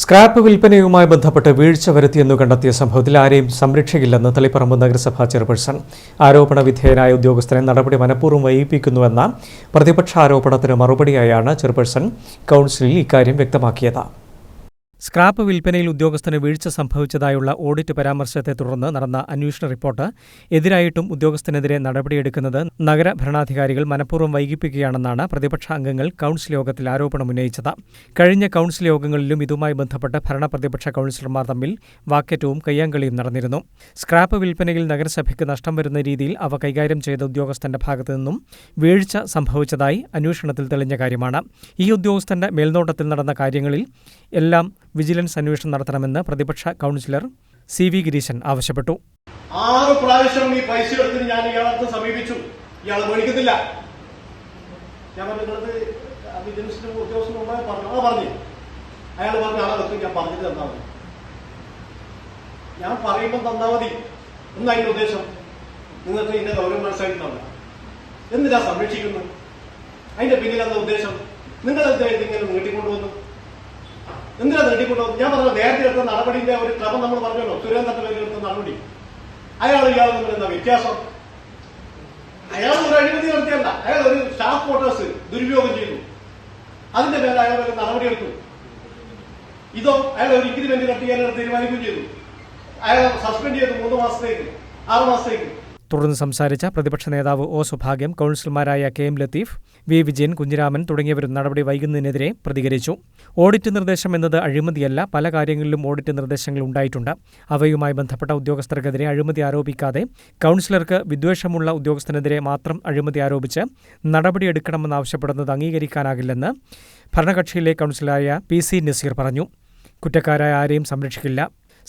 Scrap വിൽപ്പനയുമായി ബന്ധപ്പെട്ട് വീഴ്ച വരുത്തിയെന്നു കണ്ടെത്തിയ സംഭവത്തിൽ ആരെയും സംരക്ഷിക്കില്ലെന്ന് തളിപ്പറമ്പ് നഗരസഭാ ചെയർപേഴ്സൺ ആരോപണ വിധേയനായ ഉദ്യോഗസ്ഥനെ നടപടി മനഃപൂർവം വൈകിപ്പിക്കുന്നുവെന്ന പ്രതിപക്ഷ ആരോപണത്തിന് മറുപടിയായാണ് ചെയർപേഴ്സൺ കൗൺസിലിൽ ഇക്കാര്യം വ്യക്തമാക്കിയത്. സ്ക്രാപ്പ് വിൽപ്പനയിൽ ഉദ്യോഗസ്ഥന് വീഴ്ച സംഭവിച്ചതായുള്ള ഓഡിറ്റ് പരാമർശത്തെ തുടർന്ന് നടന്ന അന്വേഷണ റിപ്പോർട്ട് എതിരായിട്ടും ഉദ്യോഗസ്ഥനെതിരെ നടപടിയെടുക്കുന്നത് നഗരഭരണാധികാരികൾ മനഃപൂർവം വൈകിപ്പിക്കുകയാണെന്നാണ് പ്രതിപക്ഷ അംഗങ്ങൾ കൌൺസിൽ യോഗത്തിൽ ആരോപണമുന്നയിച്ചത് കഴിഞ്ഞ കൌൺസിൽ യോഗങ്ങളിലും ഇതുമായി ബന്ധപ്പെട്ട് ഭരണപ്രതിപക്ഷ കൗൺസിലർമാർ തമ്മിൽ വാക്കേറ്റവും കയ്യാങ്കളിയും നടന്നിരുന്നു. സ്ക്രാപ്പ് വിൽപ്പനയിൽ നഗരസഭയ്ക്ക് നഷ്ടം വരുന്ന രീതിയിൽ അവ കൈകാര്യം ചെയ്ത ഉദ്യോഗസ്ഥന്റെ ഭാഗത്തു നിന്നും വീഴ്ച സംഭവിച്ചതായി അന്വേഷണത്തിൽ തെളിഞ്ഞ കാര്യമാണ്. ഈ ഉദ്യോഗസ്ഥന്റെ മേൽനോട്ടത്തിൽ നടന്ന കാര്യങ്ങളിൽ എല്ലാം വിജിലൻസ് അന്വേഷണം നടത്തണമെന്ന് പ്രതിപക്ഷ കൗൺസിലർ സി വി ഗിരീശൻ ആവശ്യപ്പെട്ടു. ആറ് പ്രാവശ്യം ഈ പൈസ എടുത്തിന് ഞാൻ ഇയാളത്ത് സമീപിച്ചു. ഇയാളെ മേടിക്കത്തില്ല ഞാൻ പറഞ്ഞത് വിജിലൻസിന്റെ ഉദ്യോഗസ്ഥൻ മുമ്പായി പറഞ്ഞു. ആ പറഞ്ഞു. അയാൾ പറഞ്ഞു ആളെ വെക്കും ഞാൻ പറഞ്ഞിട്ട് തന്നാ മതി. ഞാൻ പറയുമ്പോൾ തന്നാ മതി. എന്നാ അതിന്റെ ഉദ്ദേശം? നിങ്ങൾക്ക് ഇതിന്റെ ഗൗരവം മനസ്സിലാക്കുന്നുണ്ട് ഞാൻ സംരക്ഷിക്കുന്നു അതിന്റെ പിന്നിൽ എന്താ ഉദ്ദേശം? നിങ്ങൾ എന്താ നീട്ടിക്കൊണ്ടുവന്നു? എന്തിനാ നീട്ടിക്കൊണ്ടുവന്നു ഞാൻ പറഞ്ഞു നേരത്തെ എടുത്ത നടപടിന്റെ ഒരു ക്രമം നമ്മൾ പറഞ്ഞല്ലോ. സുരേന്ദ്രന്റെ എടുത്ത നടപടി. അയാൾ ഇയാൾ തമ്മിൽ എന്താ വ്യത്യാസം? അയാൾ ഒരു അഴിമതി നടത്തിയല്ല. അയാൾ ഒരു സ്റ്റാഫ് ക്വാർട്ടേഴ്സ് ദുരുപയോഗം ചെയ്തു. അതിന്റെ പേരിൽ അയാൾ ഒരു നടപടിയെടുത്തു. ഇതോ അയാൾ ഒരു ഇഗ്രിമെന്റ് കട്ടിയാൻ തീരുമാനിക്കുകയും ചെയ്തു. അയാൾ സസ്പെൻഡ് ചെയ്തു മൂന്ന് മാസത്തേക്ക് ആറ് മാസത്തേക്ക്. തുടർന്ന് സംസാരിച്ച പ്രതിപക്ഷ നേതാവ് O Subhagyam കൌൺസിലർമാരായ K M Latheef V Vijayan Kunhiraman തുടങ്ങിയവരും നടപടി വൈകുന്നതിനെതിരെ പ്രതികരിച്ചു. ഓഡിറ്റ് നിർദ്ദേശം എന്നത് അഴിമതിയല്ല പല കാര്യങ്ങളിലും ഓഡിറ്റ് നിർദ്ദേശങ്ങൾ ഉണ്ടായിട്ടുണ്ട്. അവയുമായി ബന്ധപ്പെട്ട ഉദ്യോഗസ്ഥർക്കെതിരെ അഴിമതി ആരോപിക്കാതെ കൌൺസിലർക്ക് വിദ്വേഷമുള്ള ഉദ്യോഗസ്ഥനെതിരെ മാത്രം അഴിമതി ആരോപിച്ച് നടപടിയെടുക്കണമെന്നാവശ്യപ്പെടുന്നത് അംഗീകരിക്കാനാകില്ലെന്ന് ഭരണകക്ഷിയിലെ കൌൺസിലറായ പി സി നസീർ പറഞ്ഞു. കുറ്റക്കാരായ ആരെയും സംരക്ഷിക്കില്ല.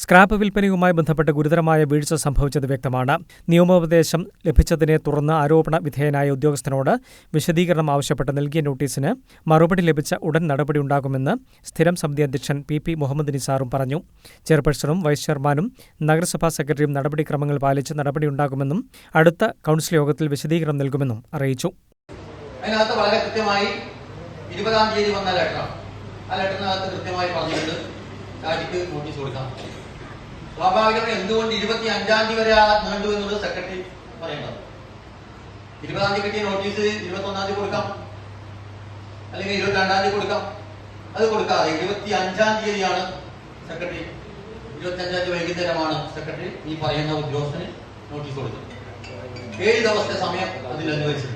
സ്ക്രാപ്പ് വിൽപ്പനയുമായി ബന്ധപ്പെട്ട് ഗുരുതരമായ വീഴ്ച സംഭവിച്ചത് വ്യക്തമാണ്. നിയമോപദേശം ലഭിച്ചതിനെ തുടർന്ന് ആരോപണ വിധേയനായ ഉദ്യോഗസ്ഥനോട് വിശദീകരണം ആവശ്യപ്പെട്ട് നൽകിയ നോട്ടീസിന് മറുപടി ലഭിച്ച ഉടൻ നടപടി നടപടിയുണ്ടാകുമെന്ന് സ്ഥിരം സമിതി അധ്യക്ഷൻ പി പി മുഹമ്മദ് നിസാറും പറഞ്ഞു. ചെയർപേഴ്സണും വൈസ് ചെയർമാനും നഗരസഭാ സെക്രട്ടറിയും നടപടിക്രമങ്ങൾ പാലിച്ച് നടപടിയുണ്ടാകുമെന്നും അടുത്ത കൗൺസിൽ യോഗത്തിൽ വിശദീകരണം നൽകുമെന്നും അറിയിച്ചു. അതിനകത്ത് വളരെ കൃത്യമായി ഇരുപതാം തീയതി വന്ന ലെറ്ററാണ് ആ ലെറ്ററിനകത്ത് കൃത്യമായി പറഞ്ഞിട്ട് രാജിക്ക് നോട്ടീസ് കൊടുക്കാം. സ്വാഭാവികമായി എന്തുകൊണ്ട് ഇരുപത്തി അഞ്ചാം തീയതി വരെ നീണ്ടു എന്നുള്ളത് സെക്രട്ടറി പറയേണ്ടത് ഇരുപതാം തീയതി കിട്ടിയ നോട്ടീസ് ഇരുപത്തി ഒന്നാം തീയതി കൊടുക്കാം. അല്ലെങ്കിൽ ഇരുപത്തി രണ്ടാം തീയതി കൊടുക്കാം. അത് കൊടുക്കാതെ ഇരുപത്തി അഞ്ചാം തീയതിയാണ് സെക്രട്ടറി ഇരുപത്തി അഞ്ചാം തീയതി വൈകുന്നേരമാണ് സെക്രട്ടറി ഈ പറയുന്ന ഉദ്യോഗസ്ഥന് നോട്ടീസ് കൊടുത്തത് ഏഴ് ദിവസത്തെ സമയം അതിൽ അനുവദിച്ചത്.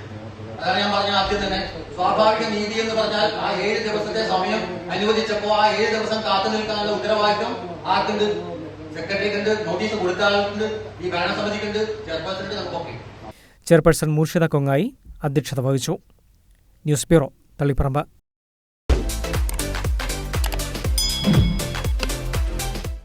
അതാണ് ഞാൻ പറഞ്ഞ ആദ്യം തന്നെ. സ്വാഭാവിക നീതി എന്ന് പറഞ്ഞാൽ ആ ഏഴ് ദിവസത്തെ സമയം അനുവദിച്ചപ്പോ ആ ഏഴ് ദിവസം കാത്തു നിൽക്കാനുള്ള ഉത്തരവാദിത്വം ആർക്കുണ്ട്? ഈ ചെയർപേഴ്സൺ മൂർഷിദ കൊങ്ങായി അധ്യക്ഷത വഹിച്ചു. News bureau Taliparamba.